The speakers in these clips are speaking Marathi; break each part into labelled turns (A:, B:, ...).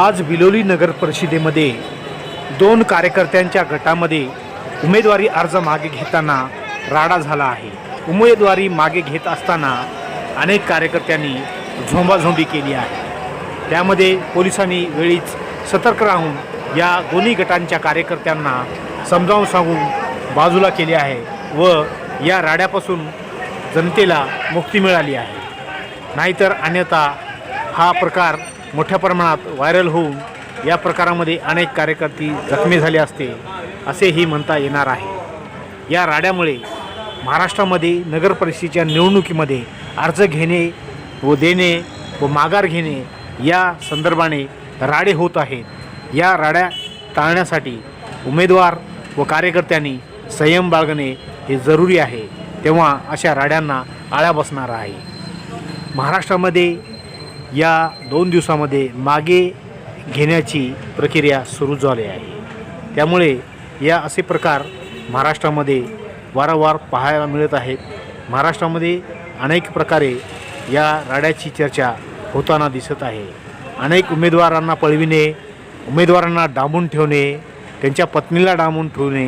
A: आज बिलोली नगर परिषदेमध्ये दोन कार्यकर्त्यांच्या गटामध्ये उमेदवारी अर्ज मागे घेताना राडा झाला आहे. उमेदवारी मागे घेत असताना अनेक कार्यकर्त्यांनी झोंबाझोंबी केली आहे. त्यामध्ये पोलिसांनी वेळीच सतर्क राहून या दोन्ही गटांच्या कार्यकर्त्यांना समजावून सांगून बाजूला केले आहे व या राड्यापासून जनतेला मुक्ती मिळाली आहे. नाहीतर अन्यथा हा प्रकार मोठ्या प्रमाणात व्हायरल होऊन या प्रकारामध्ये अनेक कार्यकर्ते जखमी झाले असते असेही म्हणता येणार आहे. या राड्यामुळे महाराष्ट्रामध्ये नगरपरिषदेच्या निवडणुकीमध्ये अर्ज घेणे व देणे व माघार घेणे या संदर्भाने राडे होत आहेत. या राड्या टाळण्यासाठी उमेदवार व कार्यकर्त्यांनी संयम बाळगणे हे जरुरी आहे. तेव्हा अशा राड्यांना आळा बसणार आहे. महाराष्ट्रामध्ये या दोन दिवसामध्ये मागे घेण्याची प्रक्रिया सुरू झाली आहे. त्यामुळे या असे प्रकार महाराष्ट्रामध्ये वारंवार पाहायला मिळत आहेत. महाराष्ट्रामध्ये अनेक प्रकारे या राड्याची चर्चा होताना दिसत आहे. अनेक उमेदवारांना पळविणे उमेदवारांना डांबून ठेवणे त्यांच्या पत्नीला डांबून ठेवणे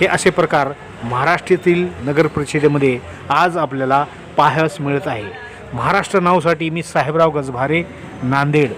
A: हे असे प्रकार महाराष्ट्रातील नगर परिषदेमध्ये आज आपल्याला पाहायला मिळत आहे महाराष्ट्र नावसाठी मी साहेबराव गजभारे नांदेड.